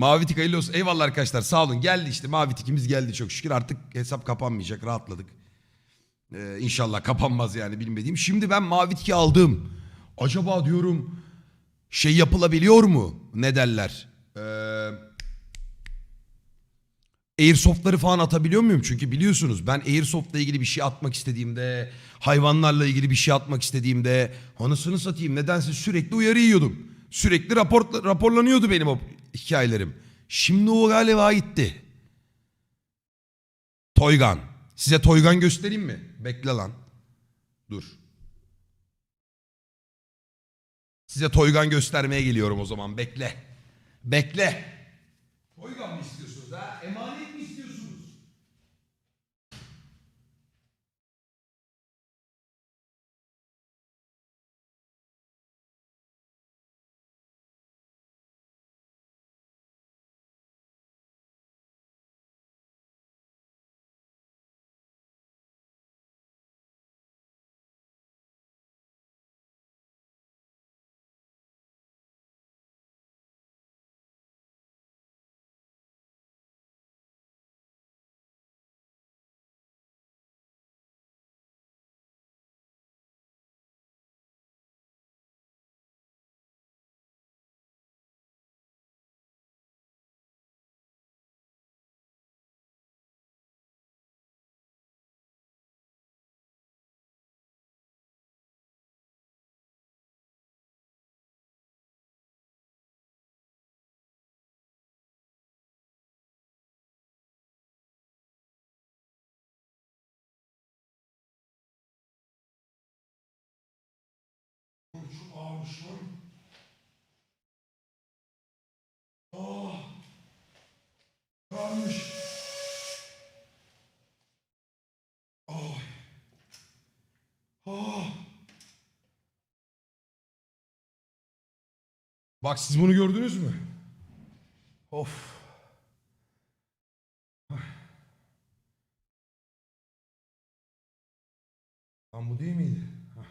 Mavi tik hayırlı olsun. Eyvallah arkadaşlar sağ olun. Geldi işte mavi tikimiz geldi çok şükür. Artık hesap kapanmayacak rahatladık. Ee, inşallah kapanmaz yani bilmediğim. Şimdi ben mavi tiki aldım. Acaba diyorum şey yapılabiliyor mu? Ne derler? Ee, Airsoft'ları falan atabiliyor muyum? Çünkü biliyorsunuz ben Airsoft'la ilgili bir şey atmak istediğimde, hayvanlarla ilgili bir şey atmak istediğimde anasını satayım nedense sürekli uyarı yiyordum. Sürekli rapor, raporlanıyordu benim o hikayelerim. Şimdi o galiba gitti. Toygan. Size Toygan göstereyim mi? Bekle lan. Dur. Size Toygan göstermeye geliyorum o zaman. Bekle. Bekle. Toygan mı istiyorsunuz ha? Emanet Ağırmış lan. Ah. Ağırmış. Ah. Ah. Bak siz bunu gördünüz mü? Of. Lan bu değil miydi? Hah.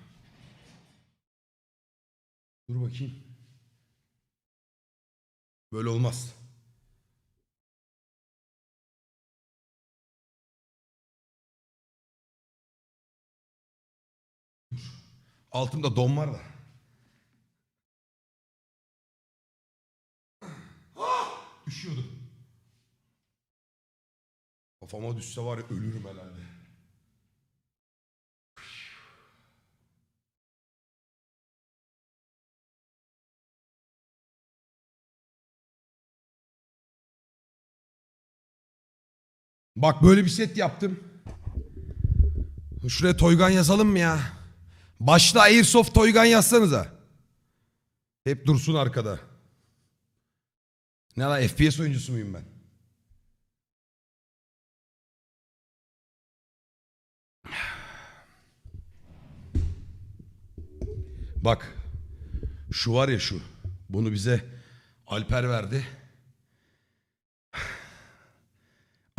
Dur bakayım. Böyle olmaz. Altımda don var da. Düşüyordu. Kafama düşse var ya ölürüm herhalde. Bak böyle bir set yaptım. Şuraya Toygan yazalım mı ya? Başta Airsoft Toygan yazsanıza. Hep dursun arkada. Ne lan FPS oyuncusu muyum ben? Bak. Şu var ya şu. Bunu bize Alper verdi.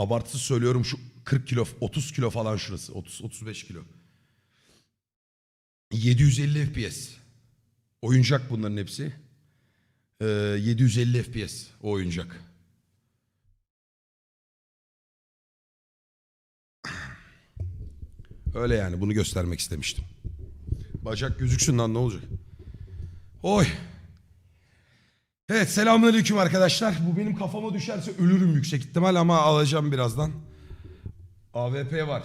Abartısız söylüyorum şu 40 kilo 30 kilo falan şurası 30 35 kilo. 750 FPS. Oyuncak bunların hepsi. Ee, 750 FPS o oyuncak. Öyle yani bunu göstermek istemiştim. Bacak gözüksün lan ne olacak? Oy. Evet selamünaleyküm arkadaşlar. Bu benim kafama düşerse ölürüm yüksek ihtimal ama alacağım birazdan. AWP var.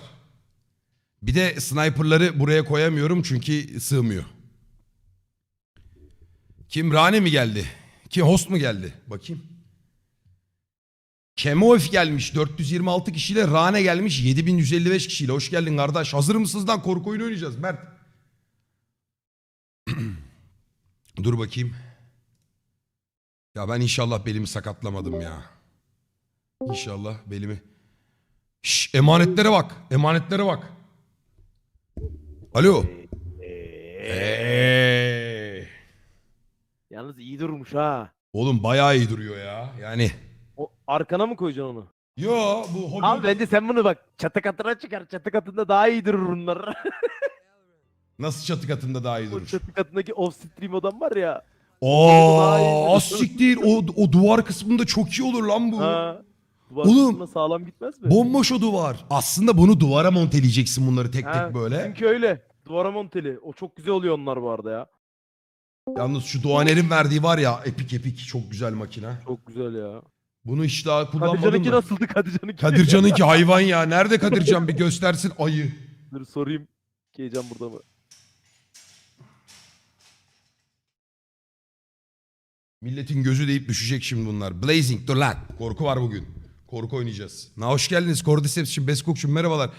Bir de sniperları buraya koyamıyorum çünkü sığmıyor. Kim Rane mi geldi? Kim host mu geldi? Bakayım. Kemoif gelmiş 426 kişiyle Rane gelmiş 7155 kişiyle. Hoş geldin kardeş. Hazır mısınız lan? Korku oyunu oynayacağız Mert. Dur bakayım. Ya ben inşallah belimi sakatlamadım ya. İnşallah belimi. Şş, emanetlere bak. Emanetlere bak. Alo. Eee. Yalnız iyi durmuş ha. Oğlum bayağı iyi duruyor ya. Yani. O arkana mı koyacaksın onu? Yo bu hobi. Abi bence sen bunu bak çatı katına çıkar. Çatı katında daha iyi durur bunlar. Nasıl çatı katında daha iyi o durur? çatı katındaki off stream adam var ya. Oo, az siktir. O, o duvar kısmında çok iyi olur lan bu. Ha. Duvar Oğlum, kısmına sağlam gitmez mi? Bomboş o duvar. Aslında bunu duvara monteleyeceksin bunları tek Ha, tek böyle. Bizimki öyle. Duvara monteli. O çok güzel oluyor onlar bu arada ya. Yalnız şu Doğaner'in verdiği var ya epik epik çok güzel makine. Çok güzel ya. Bunu hiç daha kullanmadım Kadircan'ınki da. nasıldı Kadircan'ınki? Kadircan'ınki hayvan ya. Nerede Kadircan bir göstersin ayı. Dur sorayım. Heyecan burada mı? Milletin gözü deyip düşecek şimdi bunlar. Blazing dur lan. Korku var bugün. Korku oynayacağız. Na hoş geldiniz. Cordyceps'cim, Beskok'cum merhabalar.